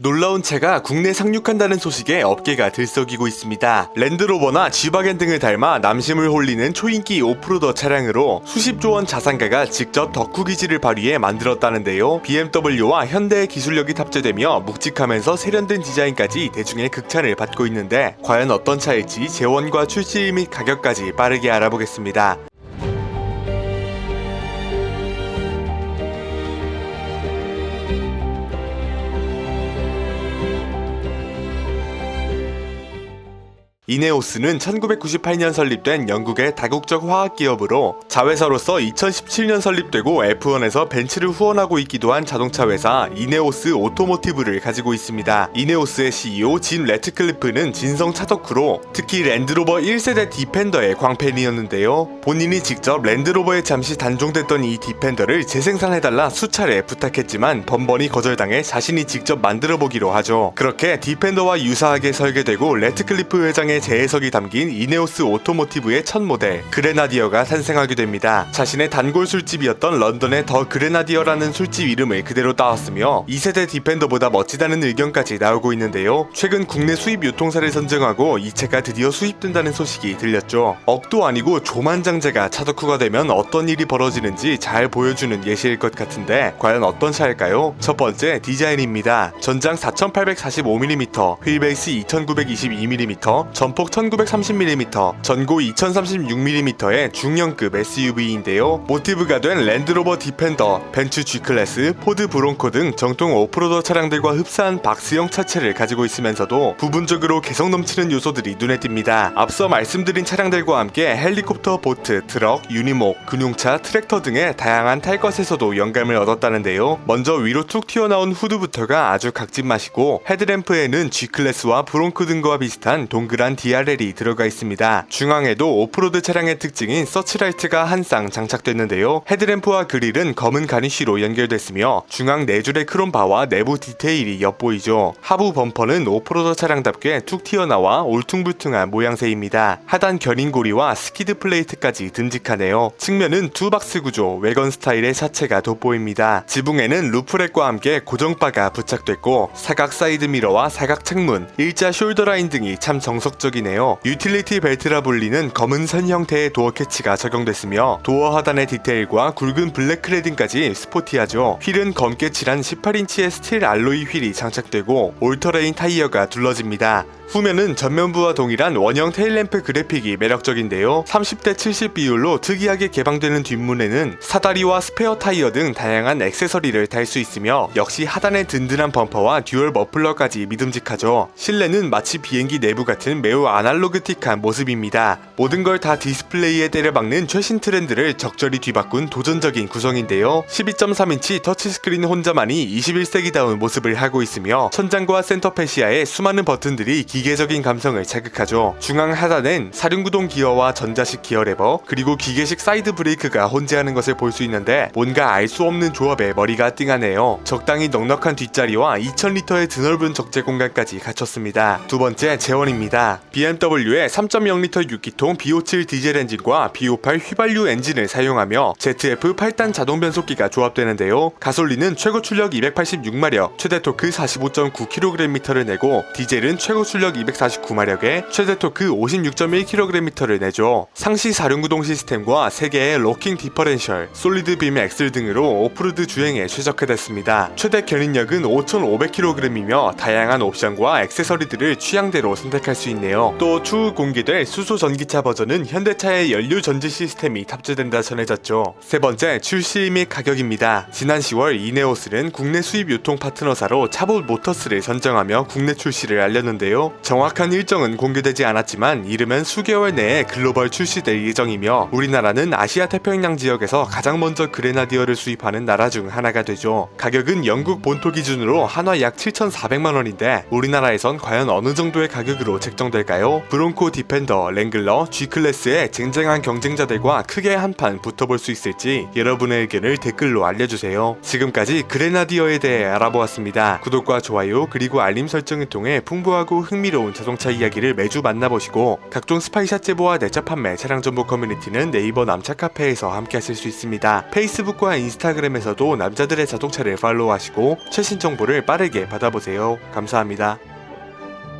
놀라운 차가 국내 상륙한다는 소식에 업계가 들썩이고 있습니다. 랜드로버나 G바겐 등을 닮아 남심을 홀리는 초인기 오프로더 차량으로 수십조 원 자산가가 직접 덕후 기질을 발휘해 만들었다는데요. BMW와 현대의 기술력이 탑재되며 묵직하면서 세련된 디자인까지 대중의 극찬을 받고 있는데 과연 어떤 차일지 재원과 출시 및 가격까지 빠르게 알아보겠습니다. 이네오스는 1998년 설립된 영국의 다국적 화학 기업으로 자회사로서 2017년 설립되고 F1에서 벤츠를 후원하고 있기도 한 자동차 회사 이네오스 오토모티브를 가지고 있습니다. 이네오스의 CEO 진 레트클리프는 진성 차덕후로 특히 랜드로버 1세대 디펜더의 광팬이었는데요. 본인이 직접 랜드로버에 잠시 단종됐던 이 디펜더를 재생산해달라 수차례 부탁했지만 번번이 거절당해 자신이 직접 만들어보기로 하죠. 그렇게 디펜더와 유사하게 설계되고 레트클리프 회장의 재해석이 담긴 이네오스 오토모티브의 첫 모델 그레나디어가 탄생하게 됩니다. 자신의 단골 술집이었던 런던의 더 그레나디어라는 술집 이름을 그대로 따왔으며 2세대 디펜더보다 멋지다는 의견까지 나오고 있는데요. 최근 국내 수입 유통사를 선정하고 이 차가 드디어 수입된다는 소식이 들렸죠. 억도 아니고 조만장자가 차덕후가 되면 어떤 일이 벌어지는지 잘 보여주는 예시일 것 같은데 과연 어떤 차일까요? 첫 번째 디자인입니다. 전장 4845mm, 휠베이스 2922mm, 전폭 1930mm, 전고 2036mm의 중형급 SUV인데요. 모티브가 된 랜드로버 디펜더, 벤츠 G클래스, 포드 브론코 등 정통 오프로더 차량들과 흡사한 박스형 차체를 가지고 있으면서도 부분적으로 개성 넘치는 요소들이 눈에 띕니다. 앞서 말씀드린 차량들과 함께 헬리콥터, 보트, 트럭, 유니목, 군용차, 트랙터 등의 다양한 탈 것에서도 영감을 얻었다는데요. 먼저 위로 툭 튀어나온 후드부터가 아주 각진 맛이고 헤드램프에는 G클래스와 브론코 등과 비슷한 동그란 DRL이 들어가 있습니다. 중앙에도 오프로드 차량의 특징인 서치라이트가 한 쌍 장착됐는데요. 헤드램프와 그릴은 검은 가니쉬로 연결됐으며 중앙 네 줄의 크롬 바와 내부 디테일이 엿보이죠. 하부 범퍼는 오프로더 차량답게 툭 튀어나와 울퉁불퉁한 모양새입니다. 하단 견인고리와 스키드 플레이트까지 듬직하네요. 측면은 투박스 구조, 외건 스타일의 차체가 돋보입니다. 지붕에는 루프렉과 함께 고정바가 부착됐고 사각 사이드 미러와 사각 창문, 일자 숄더 라인 등이 참 정석적 이네요. 유틸리티 벨트라 불리는 검은 선 형태의 도어 캐치가 적용됐으며 도어 하단의 디테일과 굵은 블랙 클레딩까지 스포티하죠. 휠은 검게 칠한 18인치의 스틸 알로이 휠이 장착되고 올터레인 타이어가 둘러집니다. 후면은 전면부와 동일한 원형 테일램프 그래픽이 매력적인데요. 30대 70 비율로 특이하게 개방되는 뒷문에는 사다리와 스페어 타이어 등 다양한 액세서리를 달 수 있으며 역시 하단의 든든한 범퍼와 듀얼 머플러까지 믿음직하죠. 실내는 마치 비행기 내부 같은 매우 아날로그틱한 모습입니다. 모든 걸 다 디스플레이에 때려박는 최신 트렌드를 적절히 뒤바꾼 도전적인 구성인데요. 12.3인치 터치스크린 혼자만이 21세기다운 모습을 하고 있으며 천장과 센터 페시아에 수많은 버튼들이 기 계적인 감성을 자극하죠. 중앙 하단엔 사륜구동 기어와 전자식 기어 레버 그리고 기계식 사이드 브레이크가 혼재하는 것을 볼 수 있는데 뭔가 알 수 없는 조합에 머리가 띵하네요. 적당히 넉넉한 뒷자리와 2000리터의 드넓은 적재 공간까지 갖췄습니다. 두 번째 재원입니다. BMW의 3.0리터 6기통 B57 디젤 엔진과 B58 휘발유 엔진을 사용하며 ZF 8단 자동 변속기가 조합되는데요. 가솔린은 최고 출력 286마력, 최대 토크 45.9kgm를 내고 디젤은 최고 출력 249마력에 최대 토크 56.1kgm를 내죠. 상시 사륜구동 시스템과 3개의 로킹 디퍼렌셜, 솔리드 빔 엑셀 등으로 오프로드 주행에 최적화됐습니다. 최대 견인력은 5,500kg이며 다양한 옵션과 액세서리들을 취향대로 선택할 수 있네요. 또 추후 공개될 수소 전기차 버전은 현대차의 연료 전지 시스템이 탑재된다 전해졌죠. 세 번째 출시 및 가격입니다. 지난 10월 이네오스는 국내 수입 유통 파트너사로 차봇 모터스를 선정하며 국내 출시를 알렸는데요. 정확한 일정은 공개되지 않았지만 이르면 수개월 내에 글로벌 출시될 예정이며 우리나라는 아시아 태평양 지역에서 가장 먼저 그레나디어를 수입하는 나라 중 하나가 되죠. 가격은 영국 본토 기준으로 한화 약 7,400만 원인데 우리나라에선 과연 어느 정도의 가격으로 책정될까요? 브론코 디펜더, 랭글러, G클래스의 쟁쟁한 경쟁자들과 크게 한판 붙어볼 수 있을지 여러분의 의견을 댓글로 알려주세요. 지금까지 그레나디어에 대해 알아보았습니다. 구독과 좋아요 그리고 알림 설정을 통해 풍부하고 흥미 흥미로운 자동차 이야기를 매주 만나보시고 각종 스파이샷 제보와 내차 판매, 차량 정보 커뮤니티는 네이버 남차 카페에서 함께 하실 수 있습니다. 페이스북과 인스타그램에서도 남자들의 자동차를 팔로우하시고 최신 정보를 빠르게 받아보세요. 감사합니다.